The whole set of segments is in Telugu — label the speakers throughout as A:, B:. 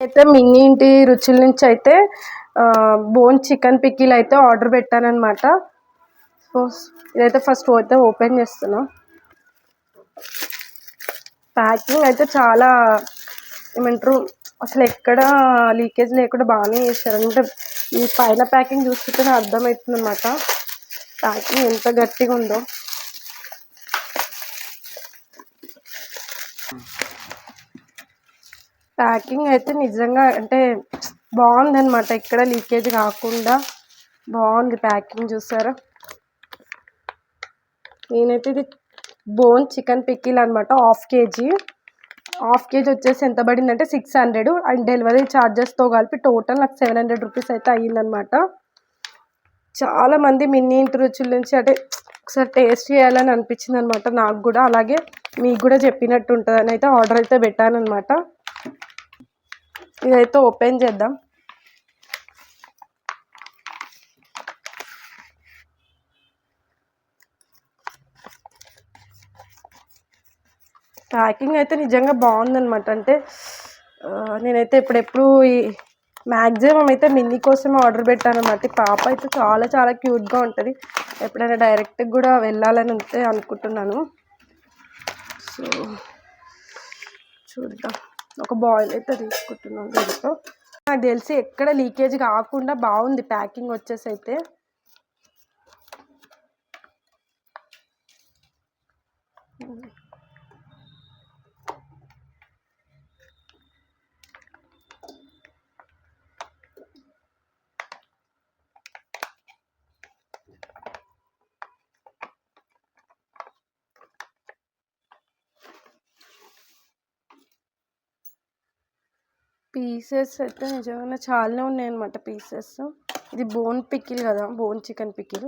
A: అయితే మినీ ఇంటి రుచుల నుంచి అయితే బోన్ చికెన్ పిక్కిల్ అయితే ఆర్డర్ పెట్టానమాట సో ఇదైతే ఫస్ట్ అయితే ఓపెన్ చేస్తున్నా. ప్యాకింగ్ అయితే చాలా ఏమంటారు అసలు ఎక్కడ లీకేజ్ లేకుండా బాగానే చేశారు. అంటే ఈ పైన ప్యాకింగ్ చూస్తుంటేనే అర్థమవుతుంది అనమాట ప్యాకింగ్ ఎంత గట్టిగా ఉందో. ప్యాకింగ్ అయితే నిజంగా అంటే బాగుందనమాట ఎక్కడ లీకేజ్ కాకుండా బాగుంది ప్యాకింగ్ చూసారా? నేనైతే ఇది బోన్ చికెన్ పిక్కిల్ అనమాట హాఫ్ కేజీ. హాఫ్ కేజీ వచ్చేసి ఎంత పడిందంటే సిక్స్ హండ్రెడ్. అండ్ డెలివరీ ఛార్జెస్తో కలిపి టోటల్ నాకు సెవెన్ హండ్రెడ్ రూపీస్ అయితే అయ్యిందనమాట చాలామంది మిన్నీ ఇంటి రుచుల నుంచి అంటే ఒకసారి టేస్ట్ చేయాలని అనిపించింది అనమాట నాకు కూడా. అలాగే మీకు కూడా చెప్పినట్టు ఉంటుందని అయితే ఆర్డర్ అయితే పెట్టాను అనమాట ఇదైతే ఓపెన్ చేద్దాం. ప్యాకింగ్ అయితే నిజంగా బాగుందనమాట అంటే నేనైతే ఇప్పుడెప్పుడు ఈ మ్యాక్సిమం అయితే మిన్నీ కోసం ఆర్డర్ పెట్టాను అనమాట పాప అయితే చాలా చాలా క్యూట్గా ఉంటుంది. ఎప్పుడైనా డైరెక్ట్గా కూడా వెళ్ళాలని అంతే అనుకుంటున్నాను. సో చూద్దాం. ఒక బాయిల్ అయితే తీసుకుంటున్నాను దీంట్లో నాకు తెలిసి ఎక్కడ లీకేజ్ కాకుండా బాగుంది ప్యాకింగ్ వచ్చేసి అయితే. పీసెస్ అయితే నిజంగానే చాలానే ఉన్నాయన్నమాట పీసెస్. ఇది బోన్ పికిల్ కదా బోన్ చికెన్ పికిల్.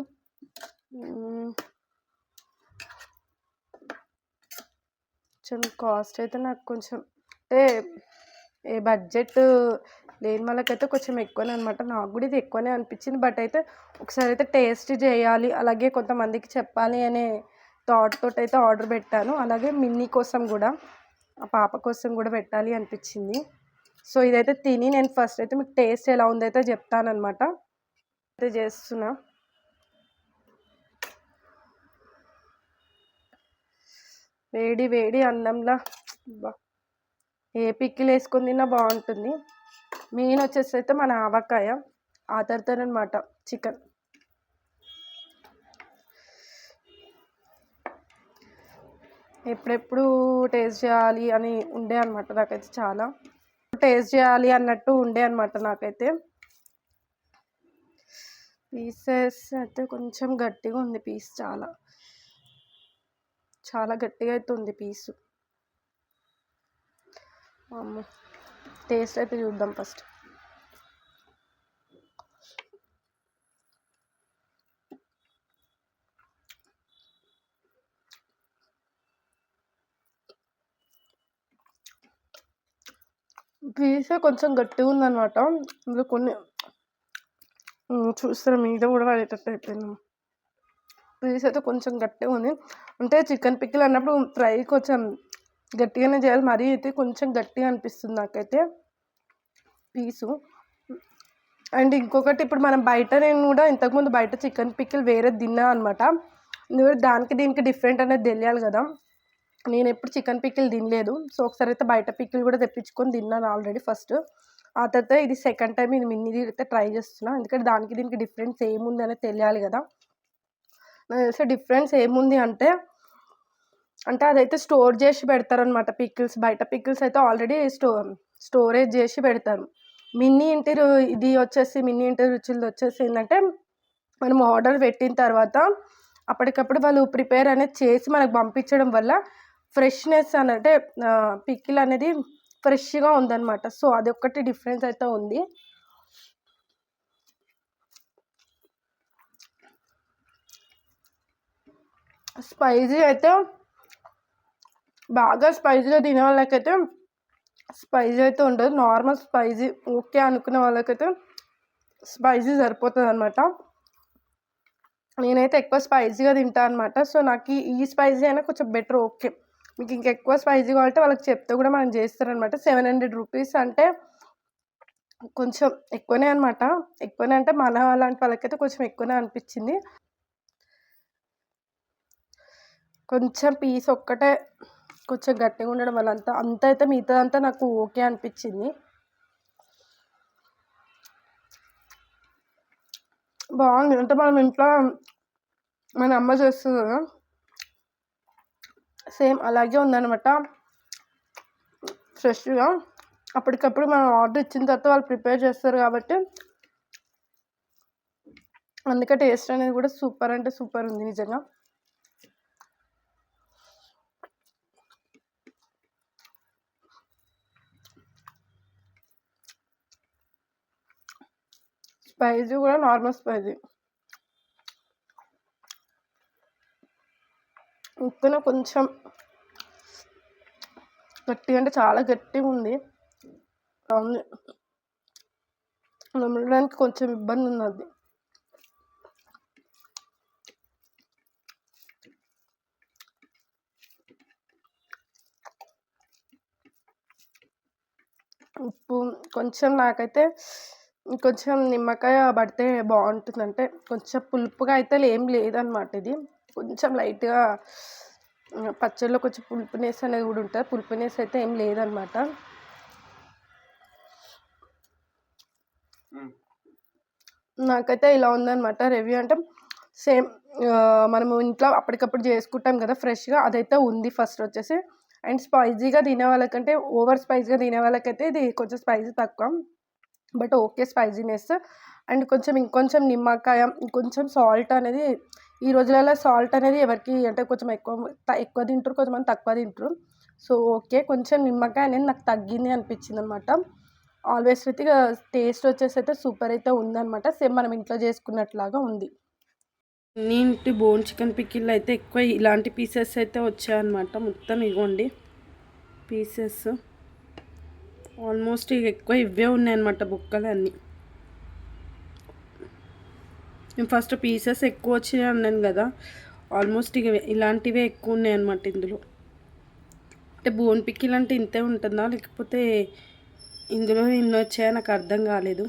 A: కొంచెం కాస్ట్ అయితే నాకు కొంచెం అంటే ఏ బడ్జెట్ లేని వాళ్ళకైతే కొంచెం ఎక్కువనే అనమాట నాకు కూడా ఇది ఎక్కువనే అనిపించింది బట్ అయితే ఒకసారి అయితే టేస్ట్ చేయాలి అలాగే కొంతమందికి చెప్పాలి అనే థాట్ తోటి అయితే ఆర్డర్ పెట్టాను. అలాగే మిన్నీ కోసం కూడా ఆ పాప కోసం కూడా పెట్టాలి అనిపించింది. సో ఇదైతే తిని నేను ఫస్ట్ అయితే మీకు టేస్ట్ ఎలా ఉందైతే అయితే చెప్తానమాట అయితే చేస్తున్నా. వేడి వేడి అన్నంలా. ఏ పిక్కిలు వేసుకుని తిన్నా బాగుంటుంది. మెయిన్ వచ్చేసి అయితే మన ఆవకాయ ఆ అనమాట చికెన్. ఎప్పుడెప్పుడు టేస్ట్ చేయాలి అని ఉండే అనమాట నాకైతే చాలా. టేస్ట్ చేయాలి అన్నట్టు ఉండే అనమాట నాకైతే. పీసెస్ అయితే కొంచెం గట్టిగా ఉంది పీస్ చాలా. చాలా గట్టిగా అయితే ఉంది పీసు. టేస్ట్ అయితే చూద్దాం ఫస్ట్. పీసే కొంచెం గట్టిగా ఉందన్నమాట. అందులో కొన్ని చూస్తారు? మీద కూడా పడేటట్టు అయిపోయింది. పీస్ అయితే కొంచెం గట్టిగా ఉంది. అంటే చికెన్ పిక్కిల్ అన్నప్పుడు ఫ్రై కొంచెం గట్టిగానే చేయాలి. మరీ అయితే కొంచెం గట్టిగా అనిపిస్తుంది నాకైతే. పీసు. అండ్ ఇంకొకటి ఇప్పుడు మనం బయట నేను కూడా ఇంతకుముందు బయట చికెన్ పిక్కిల్ వేరే తిన్నా అనమాట దానికి దీనికి డిఫరెంట్ అనేది తెలియాలి కదా. నేను ఎప్పుడు చికెన్ పిక్కిల్ తినలేదు. సో ఒకసారి అయితే బయట పిక్కిల్ కూడా తెప్పించుకొని తిన్నాను ఆల్రెడీ ఫస్ట్. ఆ తర్వాత ఇది సెకండ్ టైం ఇది మిన్ని అయితే ట్రై చేస్తున్నా. ఎందుకంటే దానికి దీనికి డిఫరెన్స్ ఏముంది అనేది తెలియాలి కదా. నాకు తెలిసే డిఫరెన్స్ ఏముంది అంటే అంటే అదైతే స్టోర్ చేసి పెడతారనమాట పిక్కిల్స్. బయట పిక్కిల్స్ అయితే ఆల్రెడీ స్టో స్టోరేజ్ చేసి పెడతారు. మిన్ని ఇంటి ఇది వచ్చేసి మిన్ని ఇంటి రుచులది వచ్చేసి ఏంటంటే మనం ఆర్డర్ పెట్టిన తర్వాత అప్పటికప్పుడు వాళ్ళు ప్రిపేర్ అనేది చేసి మనకు పంపించడం వల్ల ఫ్రెష్నెస్ అని అంటే పికిల్ అనేది ఫ్రెష్గా ఉందన్నమాట. సో అది ఒక్కటి డిఫరెన్స్ అయితే ఉంది. స్పైసీ అయితే బాగా స్పైసీగా తినే వాళ్ళకైతే స్పైసీ అయితే ఉండదు. నార్మల్ స్పైసీ ఓకే అనుకునే వాళ్ళకైతే స్పైసీ సరిపోతుంది అనమాట నేనైతే ఎక్కువ స్పైసీగా తింటాను అనమాట సో నాకు ఈ స్పైసీ అయినా కొంచెం బెటర్ ఓకే. మీకు ఇంకా ఎక్కువ స్పైసీ కావాలంటే వాళ్ళకి చెప్తే కూడా మనం చేస్తారనమాట. సెవెన్ హండ్రెడ్ రూపీస్ అంటే కొంచెం ఎక్కువనే అనమాట. ఎక్కువనే అంటే మన అలాంటి వాళ్ళకైతే కొంచెం ఎక్కువనే అనిపించింది. కొంచెం పీస్ ఒక్కటే కొంచెం గట్టిగా ఉండడం వల్ల అంతా అంత అయితే మిగతాదంతా నాకు ఓకే అనిపించింది. బాగుంది. అంటే మనం ఇంట్లో మన అమ్మ చేస్తుంది కదా సేమ్ అలాగే ఉందనమాట ఫ్రెష్గా. అప్పటికప్పుడు మనం ఆర్డర్ ఇచ్చిన తర్వాత వాళ్ళు ప్రిపేర్ చేస్తారు కాబట్టి అందుకే టేస్ట్ అనేది కూడా సూపర్ అంటే సూపర్ ఉంది నిజంగా. స్పైసీ కూడా నార్మల్ స్పైసీ. ఉప్పున కొంచెం గట్టిగా అంటే చాలా గట్టిగా ఉంది. నమ్మడానికి కొంచెం ఇబ్బంది ఉన్నది. ఉప్పు కొంచెం నాకైతే కొంచెం నిమ్మకాయ పడితే బాగుంటుందంటే కొంచెం పులుపుగా అయితే ఏం లేదనమాట ఇది. కొంచెం లైట్గా పచ్చడిలో కొంచెం పులుపునేస్ అనేది కూడా ఉంటుంది. పులుపునేస్ అయితే ఏం లేదనమాట. నాకైతే ఇలా ఉందన్నమాట రివ్యూ అంటే సేమ్ మనము ఇంట్లో అప్పటికప్పుడు చేసుకుంటాం కదా ఫ్రెష్గా అదైతే ఉంది ఫస్ట్ వచ్చేసి. అండ్ స్పైసీగా తినే వాళ్ళకంటే ఓవర్ స్పైసీగా తినే వాళ్ళకైతే ఇది కొంచెం స్పైసీ తక్కువ. బట్ ఓకే స్పైసీనెస్ అండ్ కొంచెం ఇంకొంచెం నిమ్మకాయ ఇంకొంచెం సాల్ట్ అనేది ఈ రోజులలో సాల్ట్ అనేది ఎవరికి అంటే కొంచెం ఎక్కువ ఎక్కువ తింటారు కొంతమంది తక్కువ తింటారు సో ఓకే కొంచెం నిమ్మకాయ అనేది నాకు తగ్గింది అనిపించింది అనమాట ఆల్వేస్ అయితే టేస్ట్ వచ్చేసి అయితే సూపర్ అయితే ఉందన్నమాట సేమ్ మనం ఇంట్లో చేసుకున్నట్లాగా ఉంది. ఇంటి బోన్ చికెన్ పిక్కిల్ అయితే ఎక్కువ ఇలాంటి పీసెస్ అయితే వచ్చాయన్నమాట మొత్తం ఇవ్వండి పీసెస్. ఆల్మోస్ట్ ఇక ఎక్కువ ఇవే ఉన్నాయన్నమాట బుక్కలు అన్నీ నేను ఫస్ట్ పీసెస్ ఎక్కువ వచ్చినాయి అన్నాను కదా. ఆల్మోస్ట్ ఇక ఇలాంటివే ఎక్కువ ఉన్నాయి అనమాట ఇందులో. అంటే బోన్ పిక్కిల్ అంటే ఇంతే ఉంటుందా? లేకపోతే ఇందులో ఇన్ని వచ్చాయో నాకు అర్థం కాలేదు.